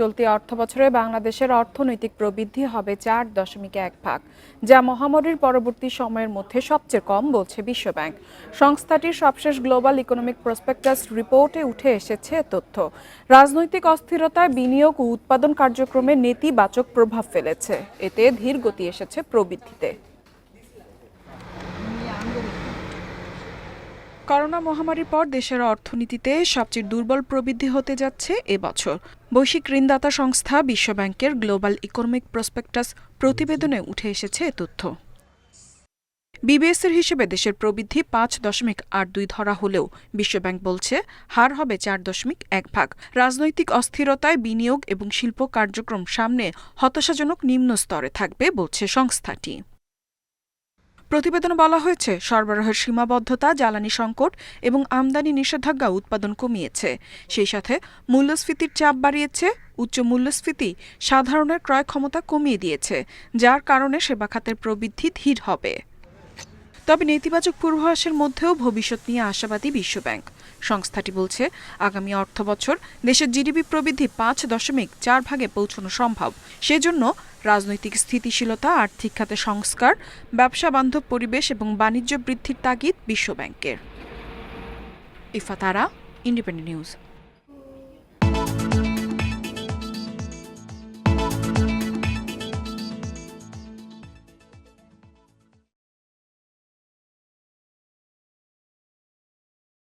চলতি অর্থবছরে বাংলাদেশের অর্থনৈতিক প্রবৃদ্ধি হবে চার দশমিক এক ভাগ, যা মহামারীর পরবর্তী সময়ের মধ্যে সবচেয়ে কম বলছে বিশ্বব্যাংক। সংস্থাটির সবশেষ গ্লোবাল ইকোনমিক প্রসপেক্টাস রিপোর্টে উঠে এসেছে তথ্য। রাজনৈতিক অস্থিরতায় বিনিয়োগ ও উৎপাদন কার্যক্রমে নেতিবাচক প্রভাব ফেলেছে। এতে ধীর গতি এসেছে প্রবৃদ্ধিতে। করোনা মহামারীর পর দেশের অর্থনীতিতে সবচেয়ে দুর্বল প্রবৃদ্ধি হতে যাচ্ছে এবছর বৈশ্বিক ঋণদাতা সংস্থা বিশ্বব্যাংকের গ্লোবাল ইকোনমিক প্রসপেক্টাস প্রতিবেদনে উঠে এসেছে এ তথ্য। বিবিএসের হিসেবে দেশের প্রবৃদ্ধি পাঁচ দশমিক আট দুই ধরা হলেও বিশ্বব্যাংক বলছে হার হবে চার দশমিক এক ভাগ। রাজনৈতিক অস্থিরতায় বিনিয়োগ এবং শিল্প কার্যক্রম সামনে হতাশাজনক নিম্ন স্তরে থাকবে বলছে সংস্থাটি। প্রতিবেদনে বলা হয়েছে, সরবরাহের সীমাবদ্ধতা, জ্বালানি সংকট এবং আমদানি নিষেধাজ্ঞা উৎপাদন কমিয়েছে। সেই সাথে মূল্যস্ফীতির চাপ বাড়িয়েছে, উচ্চ মূল্যস্ফীতি সাধারণের ক্রয় ক্ষমতা কমিয়ে দিয়েছে, যার কারণে সেবা খাতের প্রবৃদ্ধি ধীর হবে। তবে নেতিবাচক পূর্বাভাসের মধ্যেও ভবিষ্যৎ নিয়ে আশাবাদী বিশ্বব্যাংক। সংস্থাটি বলছে, আগামী অর্থবছর দেশের জিডিপি প্রবৃদ্ধি পাঁচ দশমিক চার ভাগে পৌঁছানো সম্ভব। সেজন্য রাজনৈতিক স্থিতিশীলতা, আর্থিক খাতে সংস্কার, ব্যবসা বান্ধব পরিবেশ এবং বাণিজ্য বৃদ্ধির তাগিদ বিশ্বব্যাংকের। Ifatara, independent news.